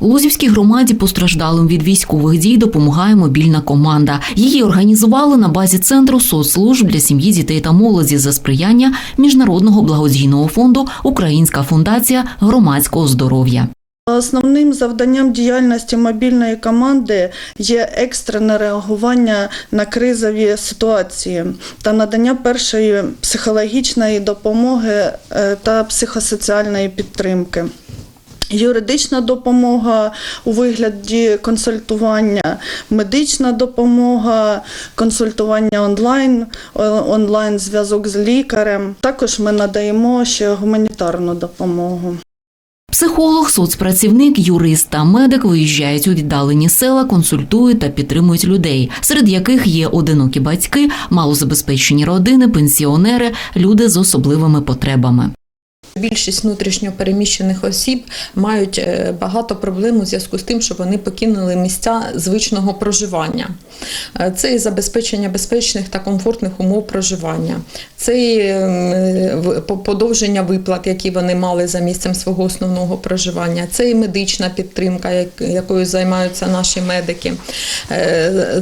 Лузівській громаді постраждалим від військових дій допомагає мобільна команда. Її організували на базі центру соцслужб для сім'ї, дітей та молоді за сприяння міжнародного благодійного фонду Українська фундація громадського здоров'я. Основним завданням діяльності мобільної команди є екстрене реагування на кризові ситуації та надання першої психологічної допомоги е, та психосоціальної підтримки. Юридична допомога у вигляді консультування, медична допомога, консультування онлайн, е, онлайн зв'язок з лікарем. Також ми надаємо ще гуманітарну допомогу. Психолог, соцпрацівник, юрист та медик виїжджають у віддалені села, консультують та підтримують людей, серед яких є одинокі батьки, малозабезпечені родини, пенсіонери, люди з особливими потребами. Більшість внутрішньо переміщених осіб мають е, багато проблем у зв'язку з тим, що вони покинули місця звичного проживання. Е, Це і забезпечення безпечних та комфортних умов проживання, це і е, подовження виплат, які вони мали за місцем свого основного проживання, це і медична підтримка, якою займаються наші медики,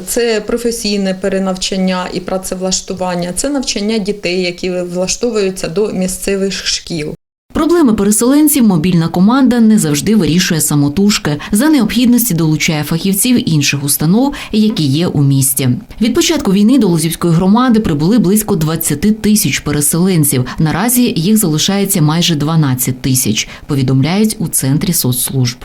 це професійне перенавчання і працевлаштування, це навчання дітей, які влаштовуються до місцевих шкіл. Проблеми переселенців мобільна команда не завжди вирішує самотужки. За необхідності долучає фахівців інших установ, які є у місті. Від початку війни до Лозівської громади прибули близько 20 тисяч переселенців. Наразі їх залишається майже 12 тисяч. Повідомляють у центрі соцслужб.